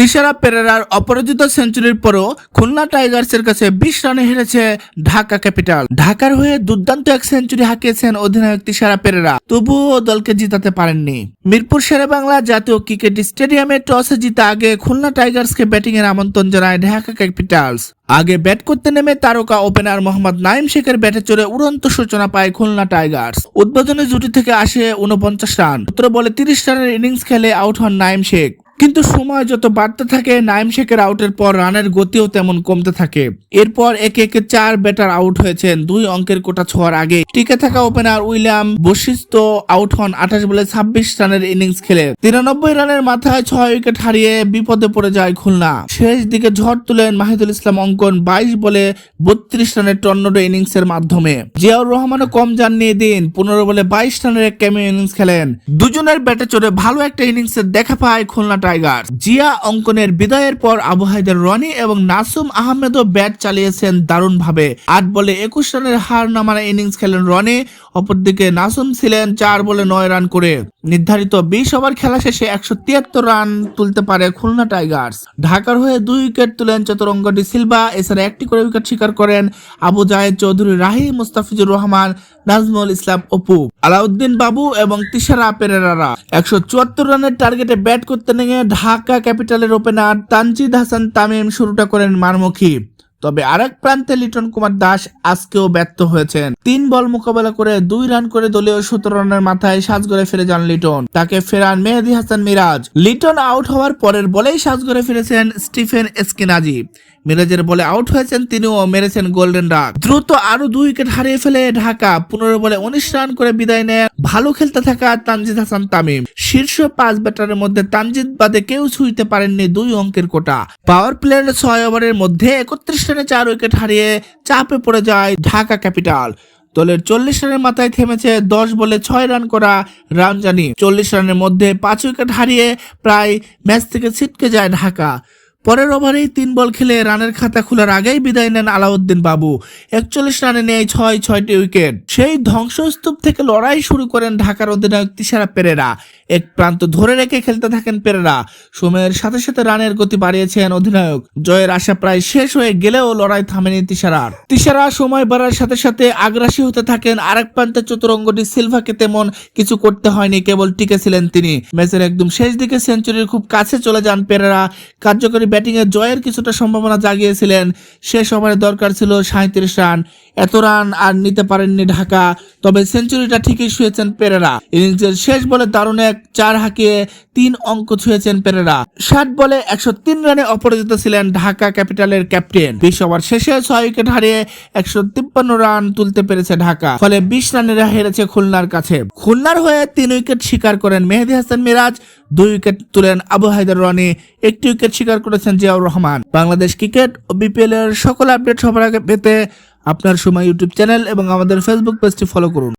তিশারা পেরেরার অপরাজিত সেঞ্চুরির পরও খুলনা টাইগার্সের কাছে বিশ রানে হেরেছে ঢাকা ক্যাপিটাল। ঢাকার হয়ে দুর্দান্ত এক সেঞ্চুরি হাঁকিয়েছেন অধিনায়ক তিশারা পেরেরা। তবুও দলকে জিতাতে পারেননি। মিরপুর শেরে বাংলা জাতীয় ক্রিকেট স্টেডিয়ামে টসে জিতে আগে খুলনা টাইগার্সকে ব্যাটিং এর আমন্ত্রণ জানায় ঢাকা ক্যাপিটালস। আগে ব্যাট করতে নেমে তারকা ওপেনার মোহাম্মদ নাইম শেখের ব্যাটে চড়ে উড়ন্ত সূচনা পায় খুলনা টাইগার্স। উদ্বোধনী জুটি থেকে আসে উনপঞ্চাশ রান। সতেরো বলে তিরিশ রানের ইনিংস খেলে আউট হন নাইম শেখ। কিন্তু সময় যত বাড়তে থাকে, নাইম শেখের আউটের পর রানের গতিও তেমন কমতে থাকে। এরপর একে একে চার ব্যাটার আউট হয়েছেন। দুই অঙ্কের কোটা ছোঁয়ার আগে টিকে থাকা ওপেনার উইলিয়াম বশিষ্ঠ আউট হন আঠাশ বলে ছাব্বিশ রানের ইনিংস খেলে। তিরানব্বই রানের মাথায় ছয় উইকেট হারিয়ে বিপদে পড়ে যায় খুলনা। শেষ দিকে ঝড় তুলেন মাহিদুল ইসলাম অঙ্কন বাইশ বলে বত্রিশ রানের টর্নেডো ইনিংস এর মাধ্যমে। জিয়াউর রহমানও কম যাননি দিন পনেরো বলে বাইশ রানের এক ক্যামিও ইনিংস খেলেন। দুজনের ব্যাটে চড়ে ভালো একটা ইনিংসের দেখা পায় খুলনা টাইগার জিয়া অঙ্কনের বিদায়ের পর আবু হায়দার রনি এবং নাসুম আহমেদও ব্যাট চালিয়েছেন দারুণভাবে। আট বলে একুশ রানের হার নামানো ইনিংস খেলেন রনি, অপরদিকে নাসুম ছিলেন চার বলে নয় রান করে। নির্ধারিত বিশ ওভার খেলা শেষে একশো তিয়াত্তর রান তুলতে পারে খুলনা টাইগার্স। ঢাকার হয়ে দুই উইকেট তুলেন চতুরঙ্গ ডি সিলভা, এছাড়া একটি করে উইকেট শিকার করেন আবু জাহেদ চৌধুরী, রাহি মুস্তাফিজুর রহমান, নাজমুল ইসলাম অপু। আলাউদ্দিন বাবু এবং তিশারা পেরেরারা। একশো চুয়াত্তর রানের টার্গেটে ব্যাট করতে নেমে ঢাকা ক্যাপিটালের ওপেনার তানজিদ হাসান তামিম শুরুটা করেন মারমুখী। তবে আরেক প্রান্তে লিটন কুমার দাস আজকেও ব্যর্থ হয়েছেন। তিন বল মোকাবেলা করে দুই রান করে দলীয় সতেরো রানের মাথায় সাজগড়ে ফিরে যান লিটন। তাকে ফেরান মেহেদি হাসান মিরাজ। লিটন আউট হওয়ার পরের বলেই সাজগড়ে ফিরেছেন স্টিফেন এসকিনাজি। মিরাজের বলে আউট হয়েছেন তিনিও, মেরেছেন গোল্ডেন রান দ্রুত আরও দুই উইকেট হারিয়ে ফেলে ঢাকা। পনেরো বলে উনিশ রান করে বিদায় নেয় ভালো খেলতে থাকা তানজিদ হাসান তামিম। শীর্ষ পাঁচ ব্যাটারের মধ্যে তানজিদ বাদে কেউ ছুঁইতে পারেননি দুই অঙ্কের কোটা। পাওয়ার প্লেয়ার ছয় ওভারের মধ্যে একত্রিশ রানে চার উইকেট হারিয়ে চাপে পড়ে যায় ঢাকা ক্যাপিটাল। দলের চল্লিশ রানের মাথায় থেমেছে দশ বলে ছয় রান করা রামজানি। চল্লিশ রানের মধ্যে পাঁচ উইকেট হারিয়ে প্রায় ম্যাচ থেকে ছিটকে যায় ঢাকা। পরের ওভারেই তিন বল খেলে রানের খাতা খোলার আগেই বিদায় নেন আলাউদ্দিন বাবু। একচল্লিশ রানে নেয় ছয়, ছয়টি উইকেট। সেই ধ্বংসস্তূপ থেকে লড়াই শুরু করেন ঢাকার অধিনায়ক তিশারা পেরেরা। এক প্রান্ত ধরে রেখে খেলতে থাকেন পেরেরা। সময়ের সাথে সাথে রানের গতি বাড়িয়েছেন অধিনায়ক। জয়ের আশা প্রায় শেষ হয়ে গেলেও লড়াই থামেনি তিশারার। তিশারা সময় বাড়ার সাথে সাথে আগ্রাসী হতে থাকেন আরেক প্রান্তে চতুরঙ্গটি সিলভাকে তেমন কিছু করতে হয়নি, কেবল টিকেছিলেন তিনি। ম্যাচের একদম শেষ দিকে সেঞ্চুরির খুব কাছে চলে যান পেরেরা। কার্যকরী ব্যাটিং এ জয়ের কিছুটা সম্ভাবনা জাগিয়েছিলেন। শেষ ওভারে দরকার ছিল সাঁত্রিশ রান। এত রান আর নিতে পারেননি ঢাকা। তবে সেঞ্চুরিটা ঠিকই শুয়েছেন পেরেরা। ইনিংসের শেষ বলে দারুণ এক চার হাঁকিয়ে তিন অঙ্ক ছুঁয়েছেন পেরেরা। ষাট বলে একশো তিন রানে অপরাজিত ছিলেন ঢাকা ক্যাপিটালের ক্যাপ্টেন। বিশ ওভার শেষে ছয় উইকেট হারিয়ে একশো তিপ্পান্ন রান তুলতে পেরেছে ঢাকা। ফলে বিশ রানেরা হেরেছে খুলনার কাছে। খুলনার হয়ে তিন উইকেট শিকার করেন মেহেদি হাসান মিরাজ, দুই উইকেট তুলেন আবু হায়দার রনি, একটি উইকেট শিকার করেছেন জিয়াউর রহমান। বাংলাদেশ ক্রিকেট ও বিপিএল এর সকল আপডেট সবার আগে পেতে আপনার সময় ইউটিউব চ্যানেল এবং আমাদের ফেসবুক পেজটি ফলো করুন।